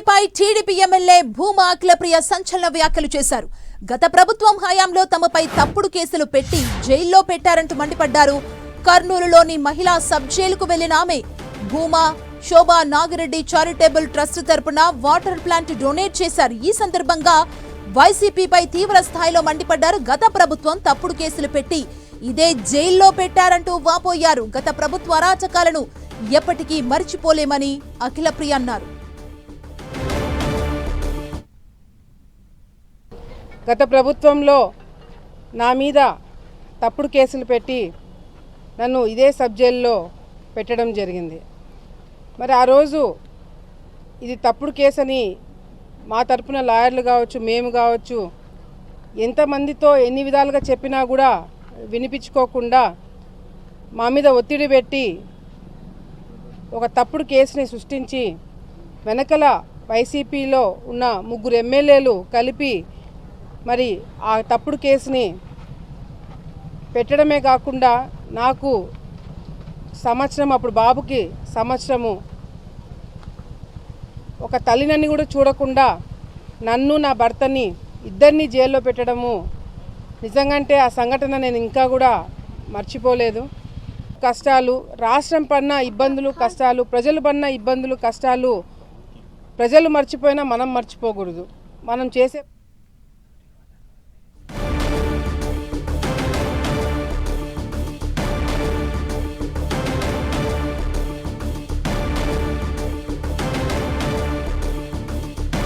పై TDP MLA Bhuma Akhilapriya సంచలన వ్యాఖ్యలు చేశారు. గత ప్రభుత్వం హయాంలో తమపై తప్పుడు కేసులు పెట్టి జైల్లో పెట్టారంటూ మండిపడ్డారు. కర్నూలులోని మహిళా సబ్ జైలుకు వెళ్ళిన ఆమె భూమా శోభా నాగిరెడ్డి చారిటబుల్ ట్రస్ట్ తరపున వాటర్ ప్లాంట్ డొనేట్ చేశారు. ఈ సందర్భంగా వైసీపీపై తీవ్ర స్థాయిలో మండిపడ్డారు. గత ప్రభుత్వం తప్పుడు కేసులు పెట్టి ఇదే జైల్లో పెట్టారంటూ వాపోయారు. గత ప్రభుత్వ అరాచకాలను ఎప్పటికీ మరిచిపోలేమని అఖిలప్రియ అన్నారు. గత ప్రభుత్వంలో నా మీద తప్పుడు కేసులు పెట్టి నన్ను ఇదే సబ్ జైల్లో పెట్టడం జరిగింది. మరి ఆ రోజు ఇది తప్పుడు కేసు అని మా తరపున లాయర్లు కావచ్చు మేము కావచ్చు ఎంతమందితో ఎన్ని విధాలుగా చెప్పినా కూడా వినిపించుకోకుండా మా మీద ఒత్తిడి పెట్టి ఒక తప్పుడు కేసుని సృష్టించి వెనకల వైసీపీలో ఉన్న ముగ్గురు ఎమ్మెల్యేలు కలిపి మరి ఆ తప్పుడు కేసుని పెట్టడమే కాకుండా నాకు సంవత్సరం అప్పుడు బాబుకి సంవత్సరము ఒక తల్లినని కూడా చూడకుండా నన్ను నా భర్తని ఇద్దరిని జైల్లో పెట్టడము నిజంగంటే ఆ సంఘటన నేను ఇంకా కూడా మర్చిపోలేదు. కష్టాలు రాష్ట్రం పడిన ఇబ్బందులు కష్టాలు ప్రజలు పడిన ఇబ్బందులు కష్టాలు ప్రజలు మర్చిపోయినా మనం మర్చిపోకూడదు. మనం చేసే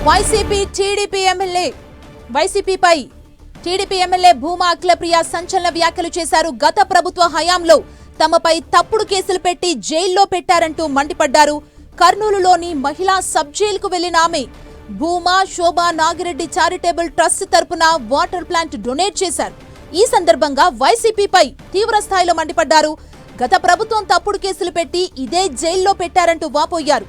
వైసీపీ టీడీపీ ఎమ్మెల్యే వైసీపీపై టీడీపీ ఎమ్మెల్యే భూమా అఖిలప్రియ సంచలన వ్యాఖ్యలు చేశారు. గత ప్రభుత్వ హయాంలో తమపై తప్పుడు కేసులు పెట్టి జైల్లో పెట్టారంటూ మండిపడ్డారు. కర్నూలులోని మహిళా సబ్ జైలుకు వెళ్ళిన ఆమె భూమా శోభా నాగిరెడ్డి చారిటబుల్ ట్రస్ట్ తరపున వాటర్ ప్లాంట్ డొనేట్ చేశారు. ఈ సందర్భంగా వైసీపీపై తీవ్ర స్థాయిలో మండిపడ్డారు. గత ప్రభుత్వం తప్పుడు కేసులు పెట్టి ఇదే జైల్లో పెట్టారంటూ వాపోయారు.